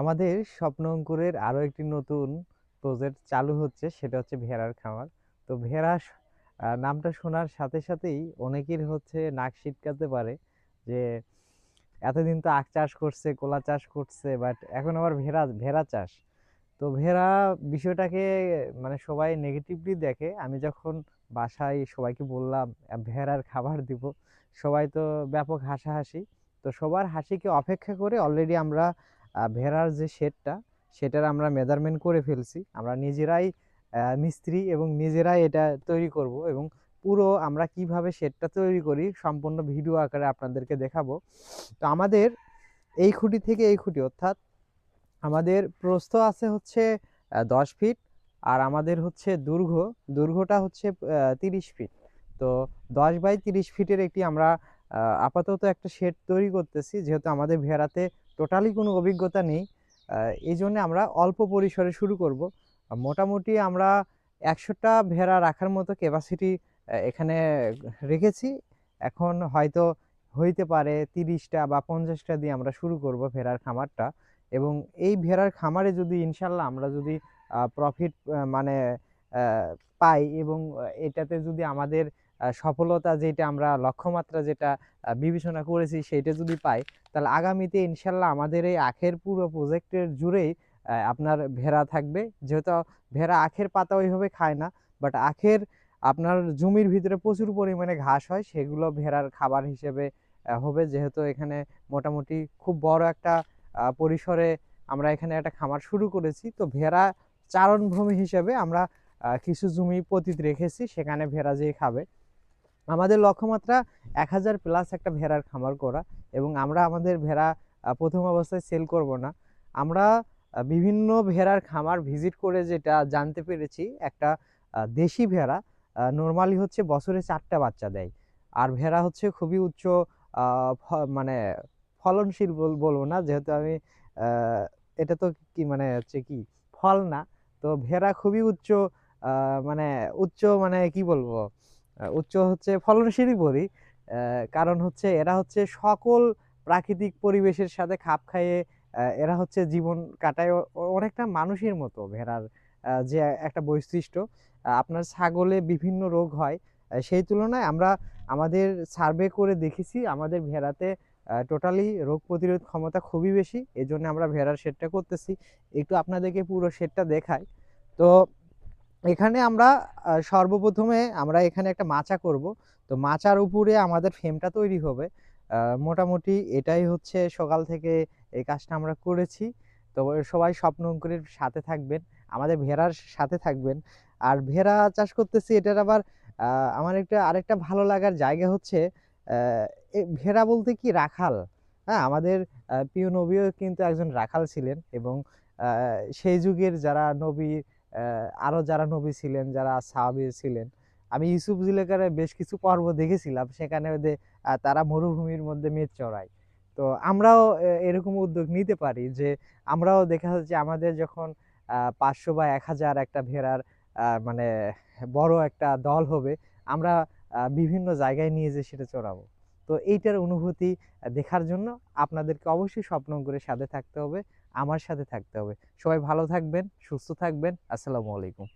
আমাদের স্বপ্ন অঙ্কুরের আরও একটি নতুন প্রজেক্ট চালু হচ্ছে, সেটা হচ্ছে ভেড়ার খামার। তো ভেড়া নামটা শোনার সাথে সাথেই অনেকের হচ্ছে নাক সিটকাতে পারে যে, এতদিন তো আখ চাষ করছে, কলা চাষ করছে বাট এখন আবার ভেড়া ভেড়া চাষ। তো ভেড়া বিষয়টাকে মানে সবাই নেগেটিভলি দেখে। আমি যখন বাসায় সবাইকে বললাম ভেড়ার খাবার দিব, সবাই তো ব্যাপক হাসাহাসি। তো সবার হাসিকে অপেক্ষা করে অলরেডি আমরা ভেড়ার যে শেডটা, সেটার আমরা মেজারমেন্ট করে ফেলছি। আমরা নিজেরাই মিস্ত্রি এবং নিজেরাই এটা তৈরি করব এবং পুরো আমরা কীভাবে শেডটা তৈরি করি সম্পূর্ণ ভিডিও আকারে আপনাদেরকে দেখাবো। তো আমাদের এই খুঁটি থেকে এই খুঁটি, অর্থাৎ আমাদের প্রস্থ আছে হচ্ছে দশ ফিট আর আমাদের হচ্ছে দৈর্ঘ্য দৈর্ঘ্যটা হচ্ছে তিরিশ ফিট। তো দশ বাই তিরিশ ফিটের একটি আমরা আপাতত একটা শেড তৈরি করতেছি, যেহেতু আমাদের ভেড়াতে টোটালি কোনো অভিজ্ঞতা নেই। এই জন্য আমরা অল্প পরিসরে শুরু করব। মোটামুটি আমরা একশোটা ভেড়া রাখার মতো ক্যাপাসিটি এখানে রেখেছি। এখন হয়তো হইতে পারে তিরিশটা বা পঞ্চাশটা দিয়ে আমরা শুরু করব ভেড়ার খামারটা। এবং এই ভেড়ার খামারে যদি ইনশাল্লাহ আমরা যদি প্রফিট মানে পাই এবং এটাতে যদি আমাদের সফলতা যেটা আমরা, লক্ষ্যমাত্রা যেটা বিবেচনা করেছি সেইটা যদি পাই, তাহলে আগামীতে ইনশাল্লাহ আমাদের এই আখের পুরো প্রজেক্টের জুড়েই আপনার ভেড়া থাকবে। যেহেতু ভেড়া আখের পাতা ওইভাবে খায় না বাট আখের আপনার জমির ভিতরে প্রচুর পরিমাণে ঘাস হয়, সেগুলো ভেড়ার খাবার হিসেবে হবে। যেহেতু এখানে মোটামুটি খুব বড় একটা পরিসরে আমরা এখানে একটা খামার শুরু করেছি, তো ভেড়া চারণভূমি হিসেবে আমরা কিছু জমি পতিত রেখেছি, সেখানে ভেড়া যেয়ে খাবে। আমাদের লক্ষ্যমাত্রা এক হাজার প্লাস একটা ভেড়ার খামার করা এবং আমরা আমাদের ভেড়া প্রথম অবস্থায় সেল করব না। আমরা বিভিন্ন ভেড়ার খামার ভিজিট করে যেটা জানতে পেরেছি, একটা দেশি ভেড়া নর্মালি হচ্ছে বছরে চারটা বাচ্চা দেয়। আর ভেড়া হচ্ছে খুবই উচ্চ মানে ফলনশীল বল- বলব না, যেহেতু আমি এটা তো কি মানে হচ্ছে কি, ফল না। তো ভেড়া খুবই উচ্চ মানে উচ্চ মানে কি বলব? উচ্চ হচ্ছে ফলনশীলই বলি। কারণ হচ্ছে এরা হচ্ছে সকল প্রাকৃতিক পরিবেশের সাথে খাপ খাইয়ে এরা হচ্ছে জীবন কাটায় অনেকটা মানুষের মতো ভেড়ার যে একটা বৈশিষ্ট্য। আপনার ছাগলে বিভিন্ন রোগ হয় সেই তুলনায় আমরা আমাদের সার্ভে করে দেখেছি, আমাদের ভেড়াতে টোটালি রোগ প্রতিরোধ ক্ষমতা খুবই বেশি। এই জন্য আমরা ভেড়ার শেডটা করতেছি। একটু আপনাদেরকে পুরো শেডটা দেখাই। তো এখানে আমরা সর্বপ্রথমে আমরা এখানে একটা মাচা করব। তো মাচার উপরে আমাদের ফ্রেমটা তৈরি হবে। মোটামুটি এটাই হচ্ছে সকাল থেকে এই কাজটা আমরা করেছি। তো সবাই স্বপ্ন অঙ্কুরের সাথে থাকবেন, আমাদের ভেড়ার সাথে থাকবেন। আর ভেড়া চাষ করতেছি, এটার আবার আমার একটা, আরেকটা ভালো লাগার জায়গা হচ্ছে ভেড়া বলতে কি রাখাল? হ্যাঁ আমাদের প্রিয় নবীও কিন্তু একজন রাখাল ছিলেন এবং সেই যুগের যারা নবী আহ, আরও যারা নবী ছিলেন যারা সাহাবী ছিলেন আমি ইউসুফ জুলেখারে বেশ কিছু পর্ব দেখেছিলাম সেখানে তারা মরুভূমির মধ্যে মেদ চড়ায় তো আমরাও এরকম উদ্যোগ নিতে পারি যে আমরাও দেখা যাচ্ছে আমাদের যখন পাঁচশো বা এক হাজার একটা ভেড়ার মানে বড় একটা দল হবে আমরা বিভিন্ন জায়গায় নিয়ে যেয়ে সেটা চড়াবো। তো এইটার অনুভূতি দেখার জন্য আপনাদেরকে অবশ্যই স্বপ্ন করে সাথে থাকতে হবে, আমার সাথে থাকতে হবে। সবাই ভালো থাকবেন, সুস্থ থাকবেন, আসসালামু আলাইকুম।